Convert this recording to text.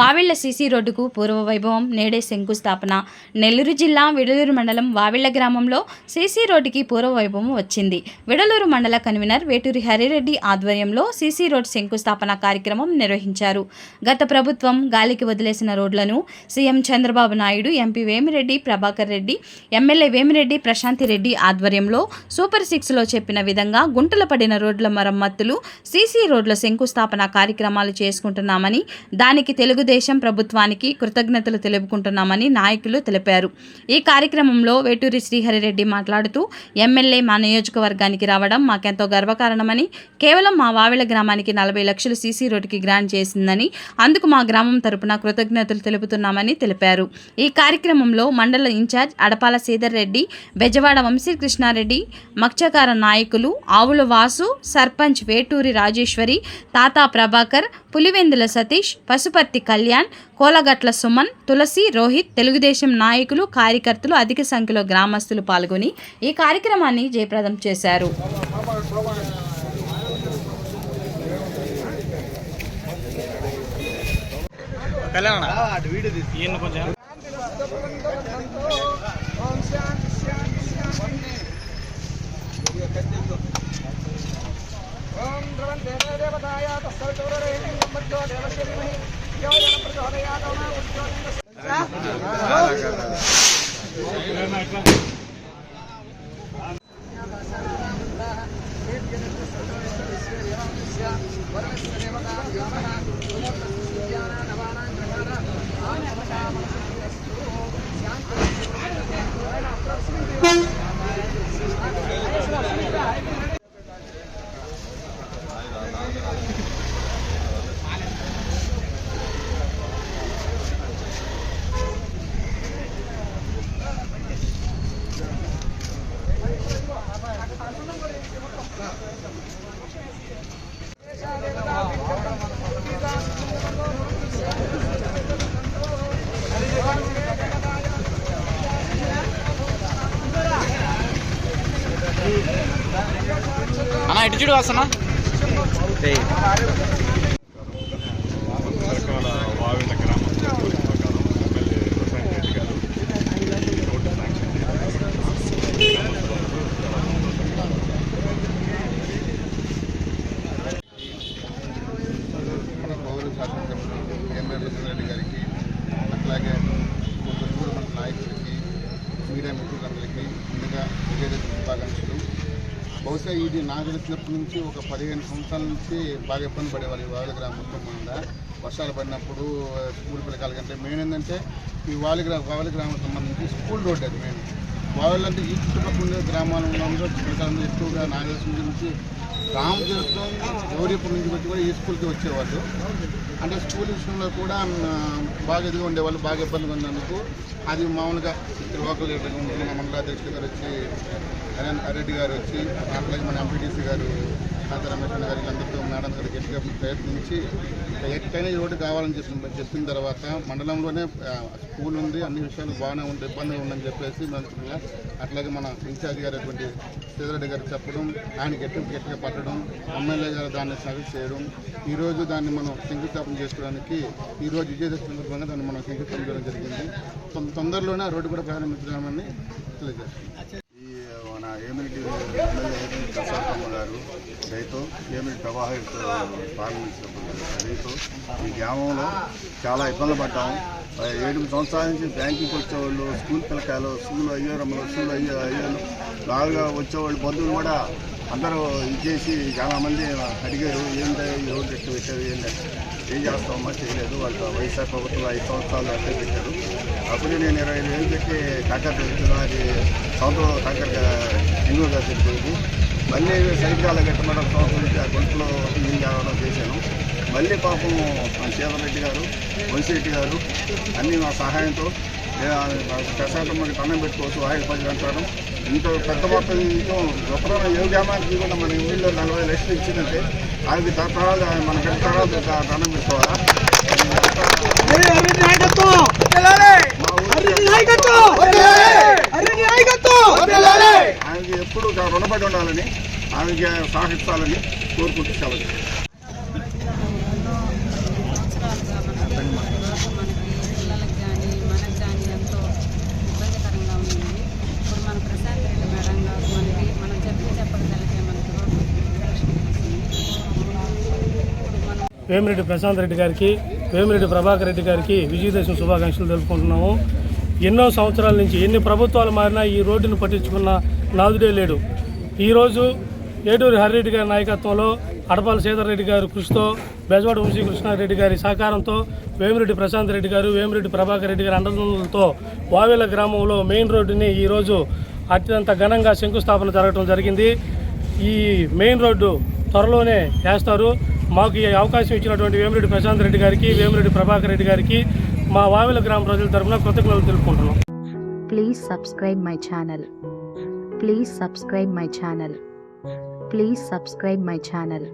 Vavilla CC రోడ్డుకు పూర్వ వైభవం నేడే శంకుస్థాపన. నెల్లూరు జిల్లా విడలూరు మండలం వావిళ్ళ గ్రామంలో సీసీ రోడ్డుకి పూర్వ వైభవం వచ్చింది. విడలూరు మండల కన్వీనర్ వేటూరి హరిరెడ్డి ఆధ్వర్యంలో సీసీ రోడ్ శంకుస్థాపన కార్యక్రమం నిర్వహించారు. గత ప్రభుత్వం గాలికి వదిలేసిన రోడ్లను CM Chandrababu Naidu MP Vemireddy Prabhakar Reddy MLA Vemireddy Prashanthi Reddy ఆధ్వర్యంలో సూపర్ సిక్స్లో చెప్పిన విధంగా గుంటలు పడిన రోడ్ల మరమ్మతులు సీసీ రోడ్ల శంకుస్థాపన కార్యక్రమాలు చేసుకుంటున్నామని దానికి తెలుగు తెలుగుదేశం ప్రభుత్వానికి కృతజ్ఞతలు తెలుపుకుంటున్నామని నాయకులు తెలిపారు. ఈ కార్యక్రమంలో వేటూరి శ్రీహరిరెడ్డి మాట్లాడుతూ ఎమ్మెల్యే మా నియోజకవర్గానికి రావడం మాకెంతో గర్వకారణమని కేవలం మా వావిల గ్రామానికి నలభై లక్షలు సీసీ రోడ్డుకి గ్రాంట్ చేసిందని అందుకు మా గ్రామం తరపున కృతజ్ఞతలు తెలుపుతున్నామని తెలిపారు. ఈ కార్యక్రమంలో మండల ఇన్ఛార్జ్ అడపాల శ్రీధర్ రెడ్డి బెజవాడ వంశీకృష్ణారెడ్డి మత్స్యకార నాయకులు ఆవుల వాసు సర్పంచ్ వేటూరి రాజేశ్వరి తాతా ప్రభాకర్ పులివెందుల సతీష్ పశుపర్తి కళ్యాణ్ కోలగట్ల సుమన్ తులసి రోహిత్ తెలుగుదేశం నాయకులు కార్యకర్తలు అధిక సంఖ్యలో గ్రామస్తులు పాల్గొని ఈ కార్యక్రమాన్ని జయప్రదం చేశారు. కళ్యాణ కొంచెం మధ్యో దేవస్య ధీమహి చూడు వస్తున్నా రకాల వావిళ్ళ గ్రామ ప్రకారం ఎమ్మెల్యే ప్రశాంత్ రెడ్డి గారు రోడ్డు శాంక్షన్ చేశారు. మన పౌర శాసనసభ్యులు ఎమ్మెల్యే రెడ్డి గారికి అట్లాగే కొత్తూరు మన నాయకులకి మీడియా మిత్రులందరికీ ముందుగా విజయదశమి శుభాకాంక్షలు బహుశా ఇది నాకు తెలిసినప్పటి నుంచి ఒక పదిహేను సంవత్సరాల నుంచి బాగా ఇబ్బంది పడేవాళ్ళు ఈ వాయుల గ్రామం మొత్తం మీద వర్షాలు పడినప్పుడు స్కూల్ పిల్లకాయలు కంటే మెయిన్ ఏంటంటే ఈ వాయుల గ్రామ వాయుల గ్రామం సంబంధించి స్కూల్ రోడ్ అది మెయిన్ వాయులు ఈ చుట్టుపక్కల ఉండే గ్రామాలు ఉన్న ఎక్కువగా నాకు నుంచి రామతీర్థం గౌరీపురం నుంచి వచ్చి కూడా ఈ స్కూల్కి వచ్చేవాళ్ళు. అంటే స్కూల్ విషయంలో కూడా బాగా ఎదుగు ఉండేవాళ్ళు బాగా ఇబ్బందిగా ఉన్నందుకు అది మామూలుగా లోకల్ లీడర్ మన మండల గారు వచ్చి అరణ్ రెడ్డి గారు వచ్చి అట్లాగే మన ఎంపీటీసీ గారు తాత రమేష్ గారు వీళ్ళందరితో మేడం గారు గట్టిగా ప్రయత్నించి ఎక్కడైనా ఈ రోడ్డు కావాలని చెప్పిన చెప్పిన తర్వాత మండలంలోనే స్కూల్ ఉంది అన్ని విషయాలు బాగానే ఉంది ఇబ్బంది ఉందని చెప్పేసి మంచిగా అట్లాగే మన ఇన్ఛార్జ్ గారు అటువంటి శ్రీధరెడ్డి గారు చెప్పడం ఆయన గట్టి గట్టిగా పట్టడం ఎమ్మెల్యే గారు దాన్ని సజెస్ట్ చేయడం ఈరోజు దాన్ని మనం శంకుస్థాపన చేసుకోవడానికి ఈరోజు విజయదశమి సందర్భంగా దాన్ని మనం శంకుస్థాపన చేయడం జరిగింది. తొందరలోనే ఆ రోడ్డు కూడా ప్రారంభించడామని తెలియజేస్తాం ఈ మన ఏమిటి ఎమ్మెల్యే ప్రసాదమ్మ గారు రైతు నేను ప్రభావిత ప్రారంభించినప్పుడు రైతు ఈ గ్రామంలో చాలా ఇబ్బందులు పడ్డాము. ఏడు సంవత్సరాల నుంచి బ్యాంకింగ్కి వచ్చేవాళ్ళు స్కూల్ పిల్లకాయలు స్కూల్ అయ్యారమ్మలు స్కూల్ అయ్యే అయ్యారు బాగా వచ్చేవాళ్ళు బంధువులు కూడా అందరూ ఇచ్చేసి చాలామంది అడిగారు ఏంటో ఎవరు రోడ్డు ఎట్టు పెట్టారు ఏంటంటే ఏం చేస్తామమ్మా చేయలేదు వాళ్ళు వైఎస్ఆర్ ప్రభుత్వం ఐదు సంవత్సరాలు అట్టే పెట్టారు అప్పుడు నేను ఇరవై ఐదు వేలు పెట్టి టాకర్ పెడుతున్నా అది సంవత్సరం టాకర్ ఎన్నుగా పెట్టింది మళ్ళీ సైకిల్ కట్టమడం సంవత్సరం ఆ గుంటలో క్లీన్ చేయడం చేశాను. మళ్ళీ పాపం రెడ్డి గారు వంశీరెడ్డి గారు అన్నీ మా సహాయంతో ప్రసాదమ్మకి తన్నం పెట్టుకోవచ్చు. ఆయిల్ పది అంటారు ఇంత పెద్ద మొత్తం ఇవ్వడం ఒకరోజు ఏ గ్రామానికి కూడా మన ఊళ్ళో నలభై లక్షలు ఇచ్చిందంటే అది తరతరాలు మన తరాలు దండం పెట్టుకోవాలా? ఆయనకి ఎప్పుడు రుణపడి ఉండాలని ఆమెకి సాహిస్తాలని కోరుకుంటూ సెలవు. వేమిరెడ్డి ప్రశాంత్ రెడ్డి గారికి వేమిరెడ్డి ప్రభాకర్ రెడ్డి గారికి విజయదశమి శుభాకాంక్షలు తెలుపుకుంటున్నాము. ఎన్నో సంవత్సరాల నుంచి ఎన్ని ప్రభుత్వాలు మారినా ఈ రోడ్డును పట్టించుకున్న నాదుడే లేడు. ఈరోజు ఏటూరి హరిరెడ్డి గారి నాయకత్వంలో అడపాల సీతారెడ్డి గారి కృషితో బెజవాడ వంశీ కృష్ణారెడ్డి గారి సహకారంతో వేమిరెడ్డి ప్రశాంత్ రెడ్డి గారు వేమిరెడ్డి ప్రభాకర్ రెడ్డి గారి అండదండలతో వావేల గ్రామంలో మెయిన్ రోడ్డుని ఈరోజు అత్యంత ఘనంగా శంకుస్థాపన జరగడం జరిగింది. ఈ మెయిన్ రోడ్డు త్వరలోనే వేస్తారు. మాకు ఈ అవకాశం ఇచ్చినటువంటి వేమిరెడ్డి ప్రశాంత్ రెడ్డి గారికి వేమిరెడ్డి ప్రభాకర్ రెడ్డి గారికి మా వావిల గ్రామ ప్రజల తరఫున కృతజ్ఞతలు తెలుపుకుంటున్నాం. Please subscribe my channel please subscribe my channel please subscribe my channel